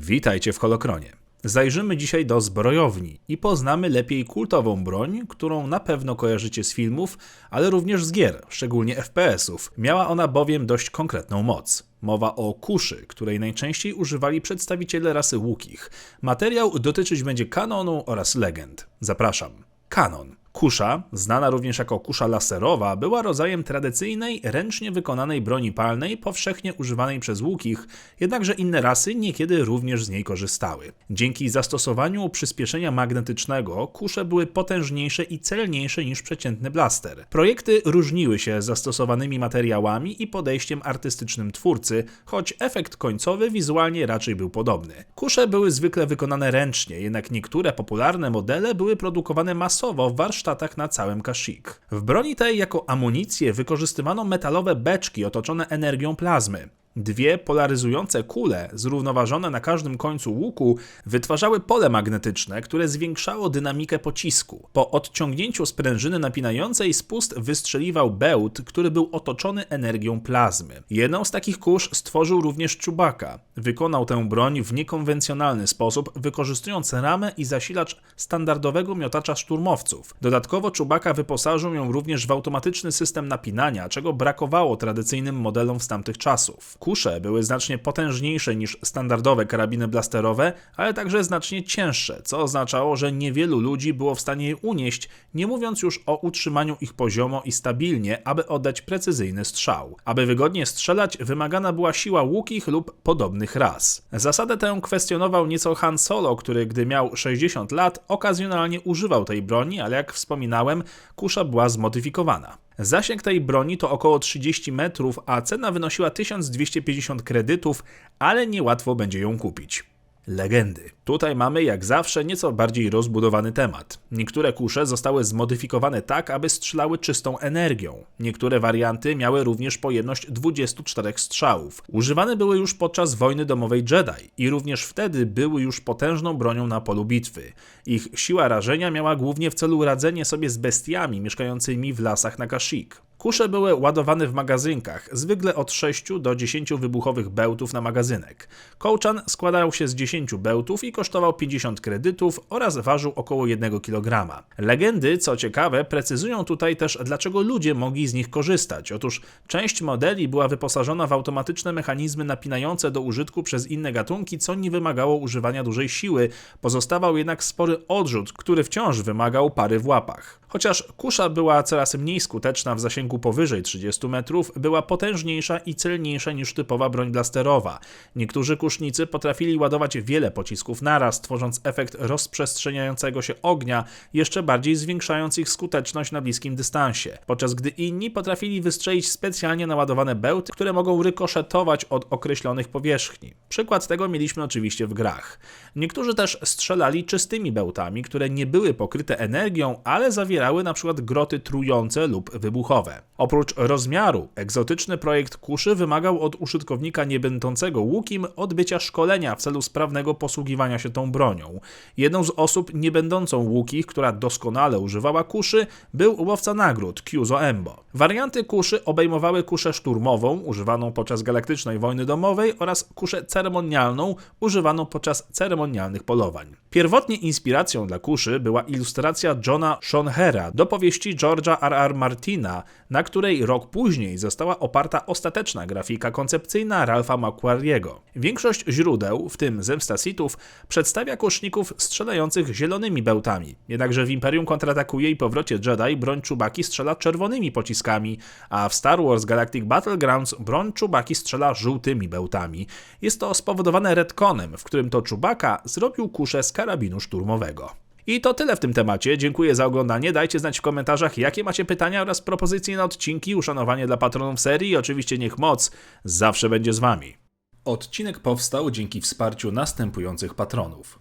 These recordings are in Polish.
Witajcie w Holokronie. Zajrzymy dzisiaj do zbrojowni i poznamy lepiej kultową broń, którą na pewno kojarzycie z filmów, ale również z gier, szczególnie FPS-ów. Miała ona bowiem dość konkretną moc. Mowa o kuszy, której najczęściej używali przedstawiciele rasy łukich. Materiał dotyczyć będzie kanonu oraz legend. Zapraszam. Kanon. Kusza, znana również jako kusza laserowa, była rodzajem tradycyjnej, ręcznie wykonanej broni palnej, powszechnie używanej przez łukich, jednakże inne rasy niekiedy również z niej korzystały. Dzięki zastosowaniu przyspieszenia magnetycznego, kusze były potężniejsze i celniejsze niż przeciętny blaster. Projekty różniły się zastosowanymi materiałami i podejściem artystycznym twórcy, choć efekt końcowy wizualnie raczej był podobny. Kusze były zwykle wykonane ręcznie, jednak niektóre popularne modele były produkowane masowo w warsztatach na całym Kashyyyk. W broni tej jako amunicję wykorzystywano metalowe beczki otoczone energią plazmy. Dwie polaryzujące kule, zrównoważone na każdym końcu łuku, wytwarzały pole magnetyczne, które zwiększało dynamikę pocisku. Po odciągnięciu sprężyny napinającej spust wystrzeliwał bełt, który był otoczony energią plazmy. Jedną z takich kurz stworzył również Czubaka. Wykonał tę broń w niekonwencjonalny sposób, wykorzystując ramę i zasilacz standardowego miotacza szturmowców. Dodatkowo Czubaka wyposażył ją również w automatyczny system napinania, czego brakowało tradycyjnym modelom z tamtych czasów. Kusze były znacznie potężniejsze niż standardowe karabiny blasterowe, ale także znacznie cięższe, co oznaczało, że niewielu ludzi było w stanie je unieść, nie mówiąc już o utrzymaniu ich poziomo i stabilnie, aby oddać precyzyjny strzał. Aby wygodnie strzelać, wymagana była siła łukich lub podobnych ras. Zasadę tę kwestionował nieco Han Solo, który gdy miał 60 lat, okazjonalnie używał tej broni, ale jak wspominałem, kusza była zmodyfikowana. Zasięg tej broni to około 30 metrów, a cena wynosiła 1250 kredytów, ale niełatwo będzie ją kupić. Legendy. Tutaj mamy jak zawsze nieco bardziej rozbudowany temat. Niektóre kusze zostały zmodyfikowane tak, aby strzelały czystą energią. Niektóre warianty miały również pojemność 24 strzałów. Używane były już podczas wojny domowej Jedi i również wtedy były już potężną bronią na polu bitwy. Ich siła rażenia miała głównie w celu radzenie sobie z bestiami mieszkającymi w lasach na Kashyyyk. Kusze były ładowane w magazynkach, zwykle od 6 do 10 wybuchowych bełtów na magazynek. Kołczan składał się z 10 bełtów i kosztował 50 kredytów oraz ważył około 1 kg. Legendy, co ciekawe, precyzują tutaj też, dlaczego ludzie mogli z nich korzystać. Otóż część modeli była wyposażona w automatyczne mechanizmy napinające do użytku przez inne gatunki, co nie wymagało używania dużej siły. Pozostawał jednak spory odrzut, który wciąż wymagał pary w łapach. Chociaż kusza była coraz mniej skuteczna w zasięgu powyżej 30 metrów, była potężniejsza i celniejsza niż typowa broń blasterowa. Niektórzy kusznicy potrafili ładować wiele pocisków naraz, tworząc efekt rozprzestrzeniającego się ognia, jeszcze bardziej zwiększając ich skuteczność na bliskim dystansie, podczas gdy inni potrafili wystrzelić specjalnie naładowane bełty, które mogą rykoszetować od określonych powierzchni. Przykład tego mieliśmy oczywiście w grach. Niektórzy też strzelali czystymi bełtami, które nie były pokryte energią, ale zawierały na przykład groty trujące lub wybuchowe. Oprócz rozmiaru, egzotyczny projekt kuszy wymagał od użytkownika niebędącego łukim odbycia szkolenia w celu sprawnego posługiwania się tą bronią. Jedną z osób niebędącą łukich, która doskonale używała kuszy, był łowca nagród Kyuzo Embo. Warianty kuszy obejmowały kuszę szturmową, używaną podczas galaktycznej wojny domowej oraz kuszę ceremonialną, używaną podczas ceremonialnych polowań. Pierwotnie inspiracją dla kuszy była ilustracja Johna Schonhera do powieści George'a R. R. Martina, na której rok później została oparta ostateczna grafika koncepcyjna Ralpha McQuarriego. Większość źródeł, w tym Zemsta Sithów, przedstawia kuszników strzelających zielonymi bełtami. Jednakże w Imperium kontratakuje i powrocie Jedi broń Czubaki strzela czerwonymi pociskami, a w Star Wars Galactic Battlegrounds broń Czubaki strzela żółtymi bełtami. Jest to spowodowane retconem, w którym to Czubaka zrobił kuszę z karabinu szturmowego. I to tyle w tym temacie. Dziękuję za oglądanie. Dajcie znać w komentarzach, jakie macie pytania oraz propozycje na odcinki, uszanowanie dla patronów serii i oczywiście niech moc zawsze będzie z wami. Odcinek powstał dzięki wsparciu następujących patronów.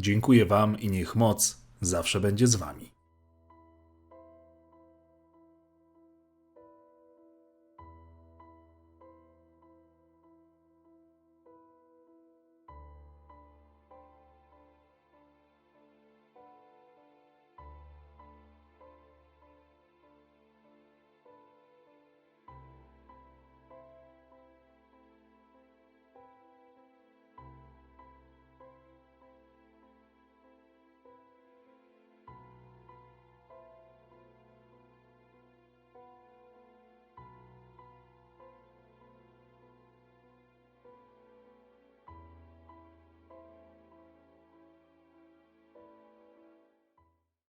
Dziękuję wam i niech moc zawsze będzie z wami.